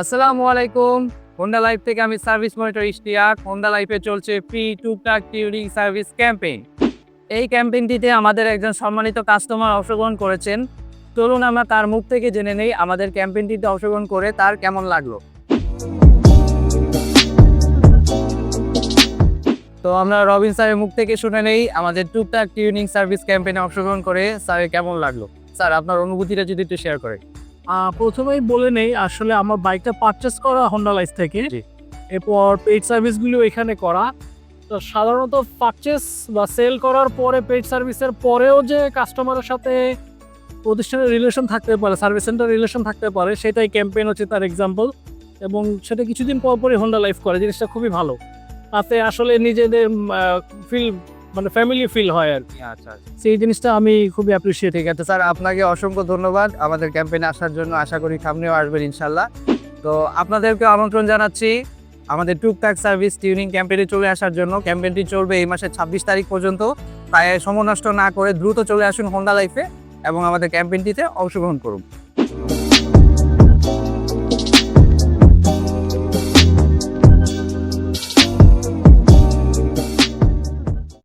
আসসালামু আলাইকুম। Honda life থেকে আমি সার্ভিস মনিটর ইশতিয়াক হোন্ডা লাইফে চলছে ফ্রি টুকটাক টিউরিং সার্ভিস ক্যাম্পেইন এই ক্যাম্পেইনটিতে আমাদের একজন সম্মানিত কাস্টমার অংশগ্রহণ করেছেন। চলুন আমরা তার মুখ থেকে জেনে নেই আমাদের ক্যাম্পেইনটিতে অংশগ্রহণ করে তার কেমন লাগল। তো আমরা রবিন স্যারের মুখ থেকে শুনে নেই, আমাদের টুকটাক টিউনিং সার্ভিস ক্যাম্পেইনে অংশগ্রহণ করে স্যারের কেমন লাগল? স্যার, আপনার অনুভূতিটা যদি একটু শেয়ার করেন। প্রথমেই বলে নেই আসলে আমার বাইকটা পারচেস করা হন্ডা লাইফ থেকে। এরপর পেড সার্ভিসগুলো এখানে করা। তো সাধারণত পারচেস বা সেল করার পরে পেড সার্ভিসের পরেও যে কাস্টমারের সাথে প্রতিষ্ঠানের রিলেশন থাকতে পারে সার্ভিস সেন্টার রিলেশন থাকতে পারে সেটাই ক্যাম্পেইন হচ্ছে তার এক্সাম্পল এবং সেটা কিছুদিন পর পরই হন্ডা লাইফ করে জিনিসটা খুবই ভালো। তাতে আসলে নিজেদের ফিল মানে ফ্যামিলি ফিল হয় আর কি। আচ্ছা সেই জিনিসটা আমি খুবই অ্যাপ্রিসিয়েট ঠিক আছে স্যার আপনাকে অসংখ্য ধন্যবাদ। আমাদের ক্যাম্পেইনে আসার জন্য আশা করি সামনেও আসবেন ইনশাল্লাহ তো আপনাদেরকে আমন্ত্রণ জানাচ্ছি আমাদের টুকটাক সার্ভিস টিউনিং ক্যাম্পেইনে চলে আসার জন্য। ক্যাম্পেইনটি চলবে এই মাসের ছাব্বিশ তারিখ পর্যন্ত। তাই সময় নষ্ট না করে দ্রুত চলে আসুন হোন্ডা লাইফে এবং আমাদের ক্যাম্পেইনটিতে অংশগ্রহণ করুন।